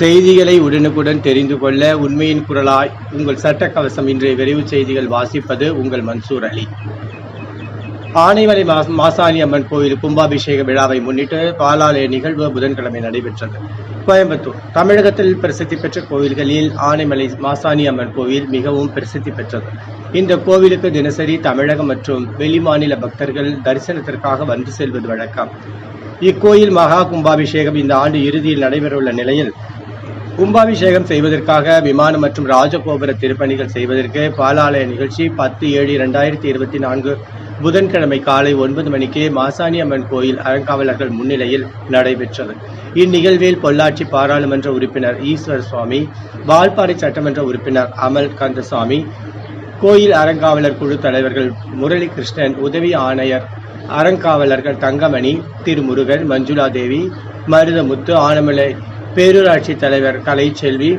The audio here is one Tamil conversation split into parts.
செய்திகளை உடனுக்குடன் தெரிந்து கொள்ள உண்மையின் குரலாய் உங்கள் சட்ட கவசம் இன்றைய விரைவு செய்திகள் வாசிப்பது உங்கள் மன்சூர் அலி. ஆனைமலை மா- மாசாணி அம்மன் கோயில் கும்பாபிஷேக விழாவை முன்னிட்டு பாலாலய நிகழ்வு புதன்கிழமை நடைபெற்றது. கோயம்புத்தூர் தமிழகத்தில் பிரசித்தி பெற்ற கோவில்களில் ஆனைமலை மாசாணி அம்மன் கோவில் மிகவும் பிரசித்தி பெற்றது. இந்த கோவிலுக்கு தினசரி தமிழகம் மற்றும் வெளிமாநில பக்தர்கள் தரிசனத்திற்காக வந்து செல்வது வழக்கம். இக்கோயில் மகா கும்பாபிஷேகம் இந்த ஆண்டு இறுதியில் நடைபெறவுள்ள நிலையில் கும்பாபிஷேகம் செய்வதற்காக விமானம் மற்றும் ராஜகோபுர திருப்பணிகள் செய்வதற்கு பாலாலய நிகழ்ச்சி பத்து ஏழு இரண்டாயிரத்தி இருபத்தி நான்கு புதன்கிழமை காலை ஒன்பது மணிக்கு மாசாணி அம்மன் கோயில் அறங்காவலர்கள் முன்னிலையில் நடைபெற்றது. இந்நிகழ்வில் பொள்ளாச்சி பாராளுமன்ற உறுப்பினர் ஈஸ்வர் சுவாமி வால்பாறை சட்டமன்ற உறுப்பினர் அமல் கந்தசாமி கோயில் அறங்காவலர் குழு தலைவர்கள் முரளி கிருஷ்ணன் உதவி ஆணையர் அறங்காவலர்கள் தங்கமணி திருமுருகன் மஞ்சுளா தேவி மருதமுத்து ஆனமலை பேரூராட்சி தலைவர் Kalaiselvi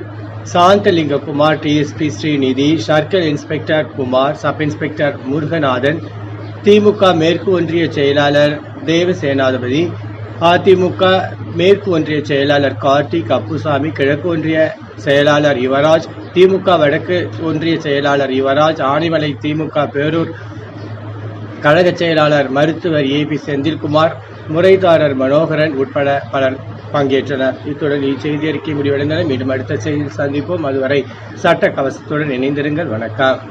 Santhalinga Kumar DSP Srinidhi circle inspector Kumar sub inspector Muruganathan DMK மேற்கு ஒன்றிய செயலாளர் தேவசேனாதிபதி அதிமுக மேற்கு ஒன்றிய செயலாளர் கார்த்திக் அப்புசாமி கிழக்கு ஒன்றிய செயலாளர் யுவராஜ் திமுக வடக்கு ஒன்றிய செயலாளர் யுவராஜ் ஆனைமலை திமுக பேரூர் கழக செயலாளர் மருத்துவர் ஏ பி செந்தில்குமார் முறைதாரர் மனோகரன் உட்பட பலர் பங்கேற்றனர். இத்துடன் இச்செய்தி அறிக்கை முடிவடைந்தன மீண்டும் அடுத்த செய்தியில் சந்திப்போம். அதுவரை சட்ட கவசத்துடன் இணைந்திருங்கள். வணக்கம்.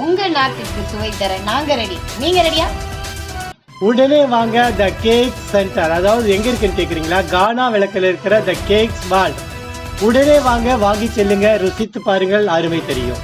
உங்க சுவை தர நாங்க ரெடி நீங்க ரெடியா உடனே வாங்க த கேக் சென்டர் அதாவது எங்க இருக்குன்னு கேக்குறீங்களா? கானா விளக்கில் இருக்கிற த கேக்ஸ் வால் உடனே வாங்க வாங்கி செல்லுங்க. ருசித்து பாருங்கள். அருமை தெரியும்.